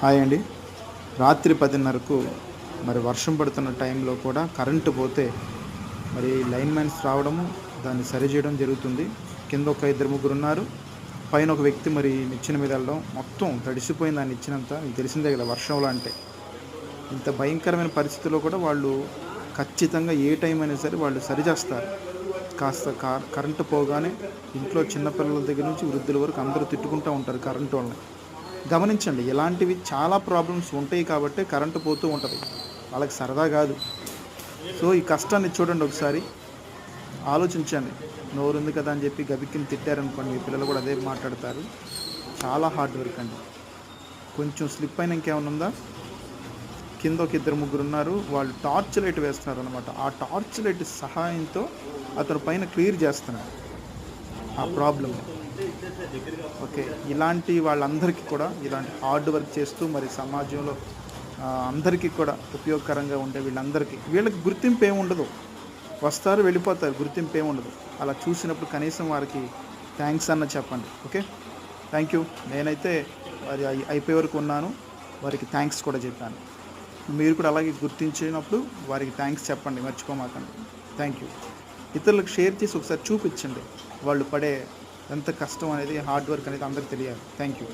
Hi అండి. రాత్రి పదిన్నరకు మరి వర్షం పడుతున్న టైంలో కూడా కరెంటు పోతే మరి లైన్ మ్యాన్స్ రావడము దాన్ని సరిచేయడం జరుగుతుంది. కింద ఒక ఇద్దరు ముగ్గురు ఉన్నారు. పైన ఒక వ్యక్తి మరి నిచ్చెన మీద వెళ్ళడం మొత్తం తడిసిపోయిన దాన్ని ఇచ్చినంత మీకు తెలిసిందే కదా వర్షంలో అంటే. ఇంత భయంకరమైన పరిస్థితుల్లో కూడా వాళ్ళు ఖచ్చితంగా ఏ టైం అయినా సరే వాళ్ళు సరిచేస్తారు కాస్త కరెంటు పోగానే ఇంట్లో చిన్నపిల్లల దగ్గర నుంచి వృద్ధుల వరకు అందరూ తిట్టుకుంటూ ఉంటారు కరెంటు వాళ్ళని. గమనించండి ఇలాంటివి చాలా ప్రాబ్లమ్స్ ఉంటాయి కాబట్టి కరెంటు పోతూ ఉంటుంది. వాళ్ళకి సరదా కాదు. సో ఈ కష్టాన్ని చూడండి ఒకసారి. ఆలోచించండి. నోరుంది కదా అని చెప్పి గబిక్కిని తిట్టారనుకోండి మీ పిల్లలు కూడా అదే మాట్లాడతారు. చాలా హార్డ్ వర్క్ అండి. కొంచెం స్లిప్ అయిన ఇంకేమైనా ఉందా? కింద ఒక ఇద్దరు ముగ్గురు ఉన్నారు. వాళ్ళు టార్చ్ లైట్ వేస్తున్నారు అనమాట ఆ టార్చ్ లైట్ సహాయంతో అతను పైన క్లియర్ చేస్తున్నారు. ఆ ప్రాబ్లమ్ ఓకే ఇలాంటి వాళ్ళందరికీ కూడా ఇలాంటి హార్డ్ వర్క్ చేస్తూ మరి సమాజంలో అందరికీ కూడా ఉపయోగకరంగా ఉండే వీళ్ళందరికీ వీళ్ళకి గుర్తింపు ఏముండదు ఉండదు. వస్తారు వెళ్ళిపోతారు గుర్తింపు ఏముండదు ఉండదు. అలా చూసినప్పుడు కనీసం వారికి థ్యాంక్స్ అన్న చెప్పండి ఓకే? Thank you. నేనైతే వారి అయి- అయిపోయే వరకు ఉన్నాను. వారికి థ్యాంక్స్ కూడా చెప్పాను. మీరు కూడా అలాగే గుర్తించినప్పుడు వారికి థ్యాంక్స్ చెప్పండి మర్చిపోమాకండి. Thank you. ఇతరులకు షేర్ చేసి ఒకసారి చూపించండి. వాళ్ళు పడే ఎంత కష్టం అనేది హార్డ్ వర్క్ అనేది అందరికి తెలియాలి. Thank you